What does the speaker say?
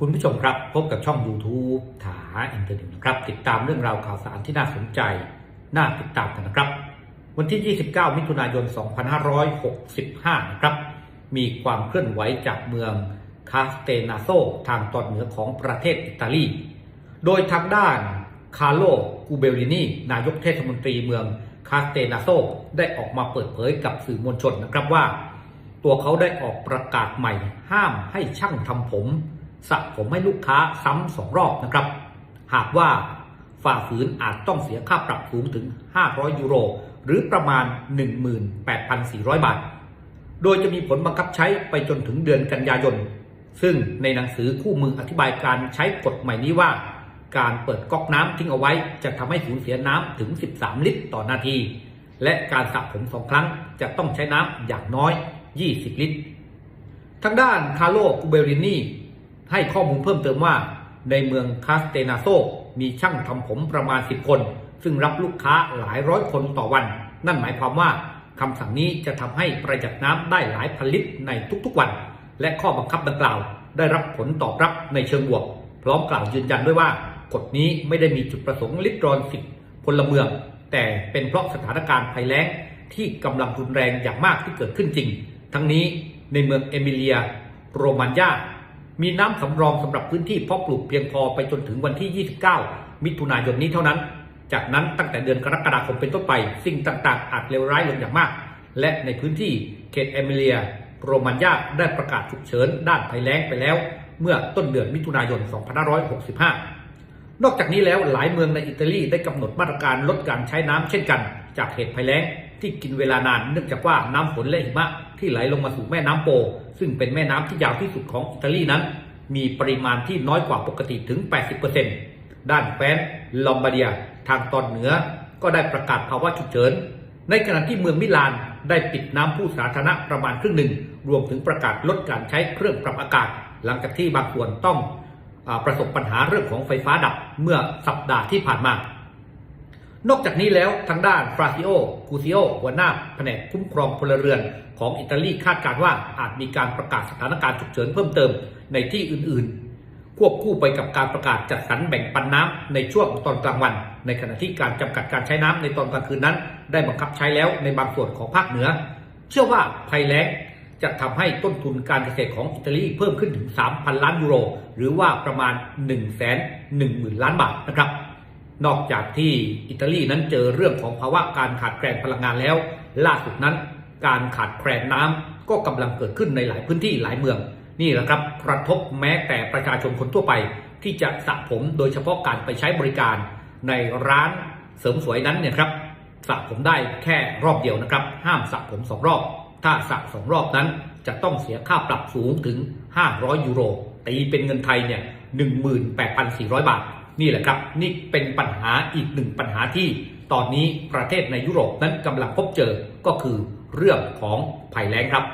คุณผู้ชมครับพบกับช่อง YouTube ถาอินเทอร์เน็ตนะครับ ติดตามเรื่องราวข่าวสารที่น่าสนใจ น่าติดตามกันนะครับ วันที่ 29 มิถุนายน 2565 นะครับ มีความเคลื่อนไหวจากเมืองคาสเตนาโซทางตอนเหนือของประเทศอิตาลี โดยทางด้านคาร์โลกูเบลลินีนายกเทศมนตรีเมืองคาสเตนาโซได้ออกมาเปิดเผยกับสื่อมวลชนนะครับว่า ตัวเขาได้ออกประกาศใหม่ห้ามให้ช่างทำผม สระผมให้ลูกค้าซ้ำสองรอบนะครับ หากว่าฝ่าฝืนอาจต้องเสียค่าปรับสูงถึง 500 ยูโร หรือประมาณ 18,400 บาท โดยจะมีผลบังคับใช้ไปจนถึงเดือนกันยายน ซึ่งในหนังสือคู่มืออธิบายการใช้กฎใหม่นี้ว่า การเปิดก๊อกน้ำทิ้งเอาไว้ จะทำให้สูญเสียน้ำถึง 13 ลิตรต่อนาที และการสระผมสองครั้งจะต้องใช้น้ำอย่างน้อย 20 ลิตร ทางด้านคาร์โลกูเบลินี ให้ข้อมูลเพิ่มเติมว่า ในเมืองคาสเตนาโซมีช่างทำผมประมาณ 10 คน ซึ่งรับลูกค้าหลายร้อยคนต่อวัน นั่นหมายความว่าคำสั่งนี้จะทำให้ประหยัดน้ำได้หลายพันลิตรในทุกๆวัน และข้อบังคับดังกล่าว ได้รับผลตอบรับในเชิงบวก พร้อมกล่าวยืนยันด้วยว่ากฎนี้ไม่ได้มีจุดประสงค์ลิดรอนสิทธิพลเมือง แต่เป็นเพราะสถานการณ์ภัยแล้งที่กำลังรุนแรงอย่างมากที่เกิดขึ้นจริง ทั้งนี้ในเมืองเอมิเลีย โรมันยา มีน้ำสำรองสำหรับพื้นที่เพาะปลูกเพียงพอไปจนถึงวันที่ 29 มิถุนายนนี้เท่านั้น จากนั้นตั้งแต่เดือนกรกฎาคมเป็นต้นไป สิ่งต่างๆ อาจเลวร้ายลงอย่างมาก และในพื้นที่เขตเอมิเลีย โรมันยาได้ประกาศฉุกเฉินด้านภัยแล้งไปแล้ว เมื่อต้นเดือนมิถุนายน 2565 นอกจากนี้แล้วหลายเมืองในอิตาลีได้กำหนดมาตรการลดการใช้น้ำเช่นกัน จากเหตุภัยแล้ง ที่กินเวลานานเนื่องจากว่าน้ำฝนและหิมะที่ไหลลงมาสู่แม่น้ำโป ซึ่งเป็นแม่น้ำที่ยาวที่สุดของอิตาลีนั้น มีปริมาณที่น้อยกว่าปกติถึง 80%ด้านแคว้นลอมบาร์เดีย ทางตอนเหนือก็ได้ประกาศภาวะฉุกเฉิน ในขณะที่เมืองมิลานได้ปิดน้ำผู้สาธารณะประมาณครึ่งหนึ่ง รวมถึงประกาศลดการใช้เครื่องปรับอากาศ หลังจากที่บางส่วนต้องอประสบปัญหาเรื่องของไฟฟ้าดับเมื่อสัปดาห์ที่ผ่านมา นอกจากนี้แล้วทางด้านฟราซิโอกูซิโอหัวหน้าแผนกคุ้มครองพลเรือนของอิตาลีคาดการณ์ว่าอาจมีการประกาศสถานการณ์ฉุกเฉินเพิ่มเติมในที่อื่นๆ ควบคู่ไปกับการประกาศจัดสรรแบ่งปันน้ำในช่วงตอนกลางวัน ในขณะที่การจำกัดการใช้น้ำในตอนกลางคืนนั้น ได้บังคับใช้แล้วในบางส่วนของภาคเหนือ เชื่อว่าภัยแล้งจะทำให้ต้นทุนการเกษตรของอิตาลีเพิ่มขึ้นถึง 3,000 ล้านยูโร หรือว่าประมาณ 1 1 0 0 0 0 ล้านบาทนะครับ นอกจากที่อิตาลีนั้นเจอเรื่องของภาวะการขาดแคลนพลังงานแล้ว ล่าสุดนั้นการขาดแคลนน้ำก็กำลังเกิดขึ้นในหลายพื้นที่หลายเมือง นี่แหละครับกระทบแม้แต่ประชาชนคนทั่วไป ที่จะสระผมโดยเฉพาะการไปใช้บริการ ในร้านเสริมสวยนั้นเนี่ยครับสระผมได้แค่รอบเดียวนะครับ ห้ามสระผมสองรอบ ถ้าสระสองรอบนั้นจะต้องเสียค่าปรับสูงถึง 500 ยูโรตีเป็นเงินไทยเนี่ย18,400 บาท นี่แหละครับนี่เป็นปัญหาอีกหนึ่งปัญหาที่ตอนนี้ประเทศในยุโรปนั้นกำลังพบเจอก็คือเรื่องของภัยแล้งครับ